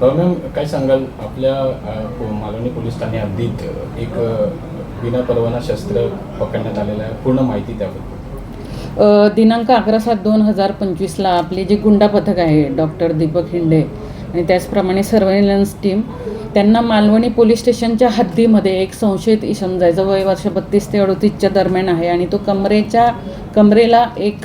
Ma'am काय सांगाल? आपल्या मालवणी पोलीस ठाणे हद्दीत एक विना परवाना शस्त्र पकडण्यात आलेलं आहे. पूर्ण माहिती त्याबद्दल. दिनांक अकरा सात दोन हजार पंचवीसला आपले जे गुंडा पथक आहे डॉक्टर दीपक हिंडे आणि त्याचप्रमाणे सर्व्हेलन्स टीम त्यांना मालवणी पोलीस स्टेशनच्या हद्दीमध्ये एक संशयित इसम जायचं. वय वर्ष बत्तीस ते अडतीसच्या दरम्यान आहे आणि तो कमरेच्या कमरेला एक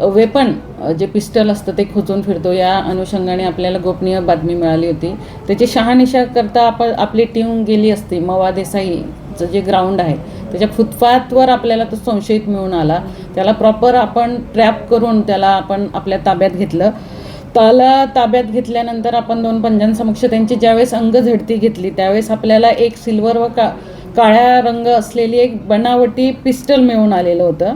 वेपन जे पिस्टल असतं ते खोचून फिरतो. या अनुषंगाने आपल्याला गोपनीय बातमी मिळाली होती. त्याची शहानिशा करता आपण आपली टीम गेली असती. मवा देसाईचं जे ग्राउंड आहे त्याच्या फुटपाथवर आपल्याला तो संशयित मिळून आला. त्याला प्रॉपर आपण ट्रॅप करून त्याला आपण आपल्या ताब्यात घेतलं. त्याला ताब्यात घेतल्यानंतर आपण दोन पंजांसमक्ष त्यांची ज्यावेळेस अंग झडती घेतली त्यावेळेस आपल्याला एक सिल्वर व का काळ्या रंग असलेली एक बनावटी पिस्टल मिळून आलेलं होतं.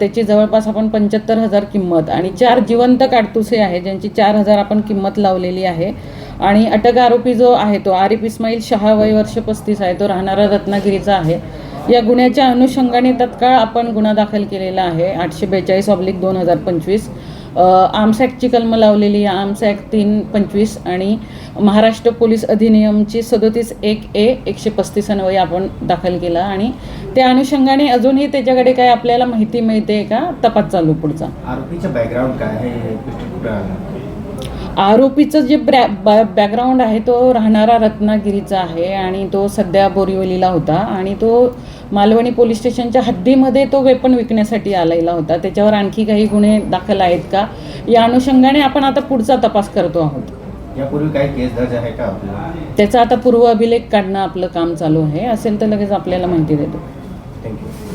त्याची जवळपास आपण पंच्याहत्तर हजार किंमत आणि चार जिवंत काडतुसे आहे ज्यांची चार हजार आपण किंमत लावलेली आहे. आणि अटक आरोपी जो आहे तो आरिफ इस्माईल शहा वय वर्ष पस्तीस आहे तो राहणारा रत्नागिरीचा आहे. या गुन्ह्याच्या अनुषंगाने तत्काळ आपण गुन्हा दाखल केलेला आहे आठशे बेचाळीस ऑब्लिक दोन हजार पंचवीस. आर्म्स कलम कलमं लावलेली आहे. आर्म्स तीन पंचवीस आणि महाराष्ट्र पोलीस अधिनियमची सदोतीस एक ए एकशे पस्तीस अन्वये आपण दाखल केला. आणि त्या अनुषंगाने अजूनही त्याच्याकडे काय आपल्याला माहिती मिळते का? तपास चालू पुढचा. आरोपीचा बॅकग्राऊंड काय आहे हे पिस्टल कुठं आलं आरोपीचं जे ब्रॅ बॅ बॅकग्राऊंड आहे तो राहणारा रत्नागिरीचा आहे आणि तो सध्या बोरिवलीला होता आणि तो मालवणी पोलीस स्टेशनच्या हद्दीमध्ये तो वेपन विकण्यासाठी आलेला होता. त्याच्यावर आणखी काही गुन्हे दाखल आहेत का? या अनुषंगाने आपण आता पुढचा तपास करतो आहोत. यापूर्वी काही केस दर्ज आहे का त्याचा आता पूर्व अभिलेख काढणं आपलं काम चालू आहे. असेल तर लगेच आपल्याला माहिती देतो. थँक्यू